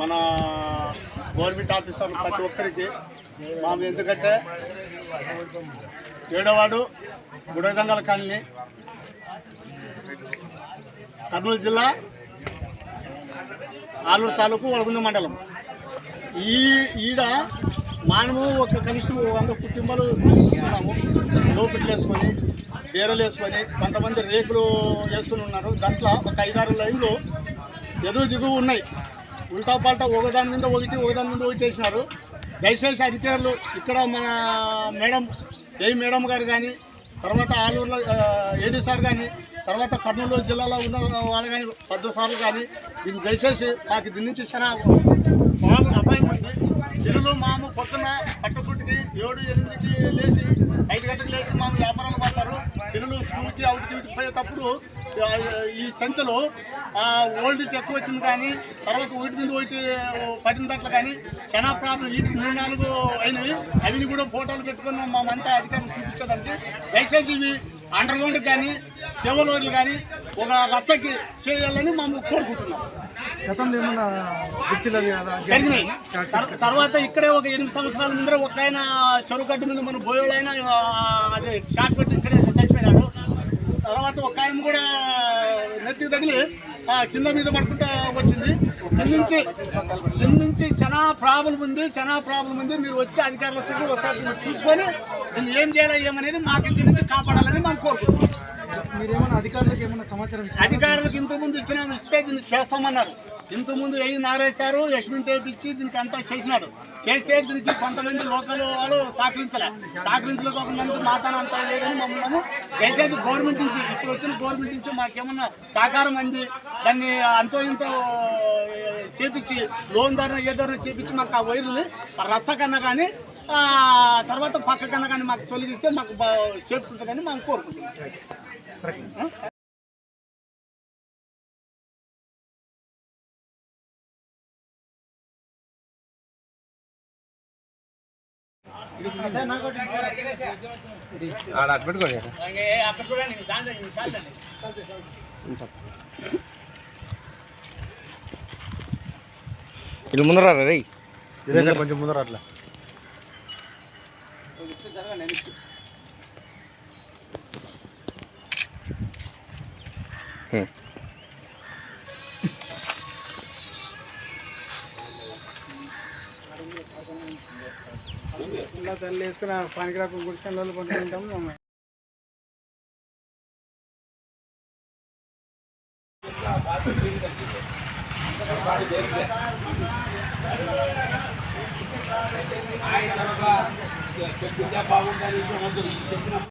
మన government officer ప్రతి ఒక్కరికి మాకు ఎందుకంటే ఏడవాడు గుడదంగల కాలనీ కర్నూలు జిల్లా ఆలూరు తాలూకు వడగుంద మండలం. ఈ ఈడ మనము ఒక కనిష్ట వంద కుటుంబాలు నివసిస్తున్నాము లోపట్లు వేసుకొని బీరలు వేసుకొని కొంతమంది రేకులు వేసుకొని ఉన్నారు. దాంట్లో ఒక ఐదారు లైన్లు ఎదుగు దిగువ ఉన్నాయి. ఉల్టా పల్టా ఒకదాని మీద ఒకటి ఒకదాని మీద ఒకటి వేసినారు దయచేసి అధికారులు ఇక్కడ మన మేడం ఏ మేడం గారు కానీ తర్వాత ఆలూరులో ఏడీ సార్ కానీ తర్వాత కర్నూలు జిల్లాలో ఉన్న వాళ్ళు కానీ పెద్ద సార్లు కానీ దీన్ని దయచేసి మాకు దీని నుంచి చాలా బాగా అపాయం ఉంది. ఇల్లు మాము పొద్దున పట్టుకుటికి ఏడు ఎనిమిదికి లేచి ఐదు గంటలకు లేచి మాము వ్యాపారాలు పడతారు పిల్లలు స్కూల్కి అవుట్కి ఇటుకి పోయేటప్పుడు ఈ టెన్త్లో ఓల్డ్ ఎక్కువ వచ్చింది కానీ తర్వాత ఒకటి మీద ఒకటి పడిన దాంట్లో కానీ చాలా ప్రాబ్లం వీటికి మూడు నాలుగు అయినవి. అవిని కూడా ఫోటోలు పెట్టుకొని మామంతా అధికారులు చూపించడానికి దయచేసి ఇవి అండర్ గ్రౌండ్ కానీ కేవల్ రోడ్లు కానీ ఒక రస్తకి చేయాలని మేము కోరుకుంటున్నాం. జరిగినాయి. తర్- తర్వాత ఇక్కడే ఒక ఎనిమిది సంవత్సరాల ముందర ఒక ఆయన చెరుగడ్డ మీద మన బోయోడు ఆయన అదే షాట్ పెట్టి ఇక్కడే చచ్చిపోయినాడు. తర్వాత ఒక ఆయన కూడా నెత్తికి తగిలి ఆ, కింద మీద పడుకుంటా వచ్చింది. నుంచి దీని నుంచి చాలా ప్రాబ్లం ఉంది చాలా ప్రాబ్లం ఉంది. మీరు వచ్చి అధికారుల చుట్టూ ఒకసారి చూసుకొని దీన్ని ఏం చేయాలి ఏమనేది మాకు దీని నుంచి కాపాడాలని మనం కోరుకుంటున్నాం. మీరేమన్నా అధికారులకు ఏమన్నా సమాచారం? అధికారులకు ఇంతకుముందు ఇచ్చిన ఇస్తే దీన్ని చేస్తామన్నారు. ఇంతకుముందు ఏ నారేశారు? యశ్విన్ టేప్ ఇచ్చి దీనికి అంతా చేసినాడు. చేస్తే దీనికి కొంతమంది లోకల్ వాళ్ళు సహకరించలే. సహకరించలేక కొంతమంది మాట్లాడంతా లేదని మమ్మల్ని దయచేసి గవర్నమెంట్ నుంచి ఇప్పుడు వచ్చిన గవర్నమెంట్ నుంచి మాకేమన్నా సహకారం అంది దాన్ని అంతో ఇంతో చేపించి లోన్ ద్వారా ఏ ద్వారా చేపించి మాకు ఆ వైర్లు రస్తా కన్నా కానీ తర్వాత పక్క కన్నా కానీ మాకు తొలగిస్తే మాకు సేఫ్టీ ఉంటుందని మనం కోరుకుంటున్నాం. అటు పెట్టుకోండి అక్కడ చూడండి దాంట్లో ఇవి చాలండి. ఇల్లు ముందర రే ఇదే కొంచెం ముందర అట్లా ఇలా తల్లి వేసుకుని పనికిరాకు బాగుందని చెప్పిన